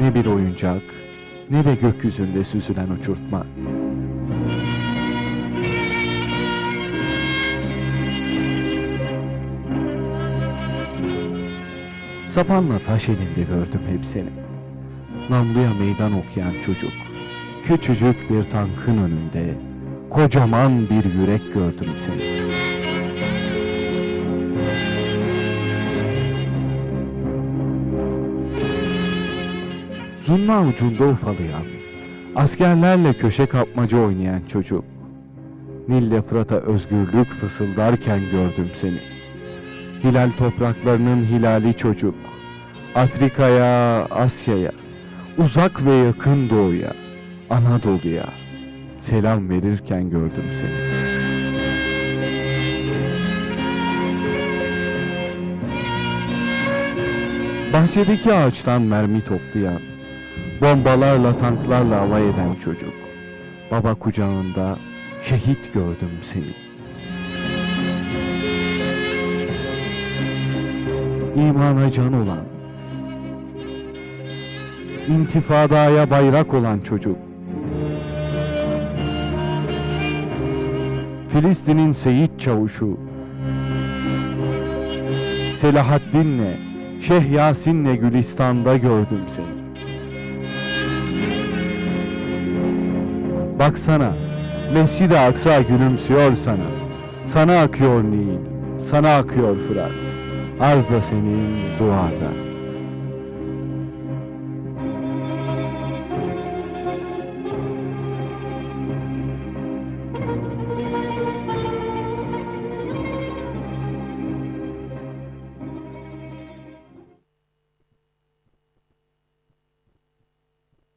Ne bir oyuncak, ne de gökyüzünde süzülen uçurtma. Sapanla taş elinde gördüm hep seni. Namluya meydan okuyan çocuk. Küçücük bir tankın önünde kocaman bir yürek gördüm seni. Zunna ucunda ufalayan, askerlerle köşe kapmaca oynayan çocuk. Nil'le Fırat'a özgürlük fısıldarken gördüm seni. Hilal topraklarının hilali çocuk. Afrika'ya, Asya'ya, uzak ve yakın doğuya, Anadolu'ya selam verirken gördüm seni. Bahçedeki ağaçtan mermi toplayan, bombalarla tanklarla alay eden çocuk. Baba kucağında şehit gördüm seni. İmana can olan, intifadaya bayrak olan çocuk. Filistin'in Seyit Çavuşu, Selahaddin'le, Şeyh Yasin'le Gülistan'da gördüm seni. Baksana, Mescid-i Aksa gülümsüyor sana. Sana akıyor Nil, sana akıyor Fırat. Arz da senin duada.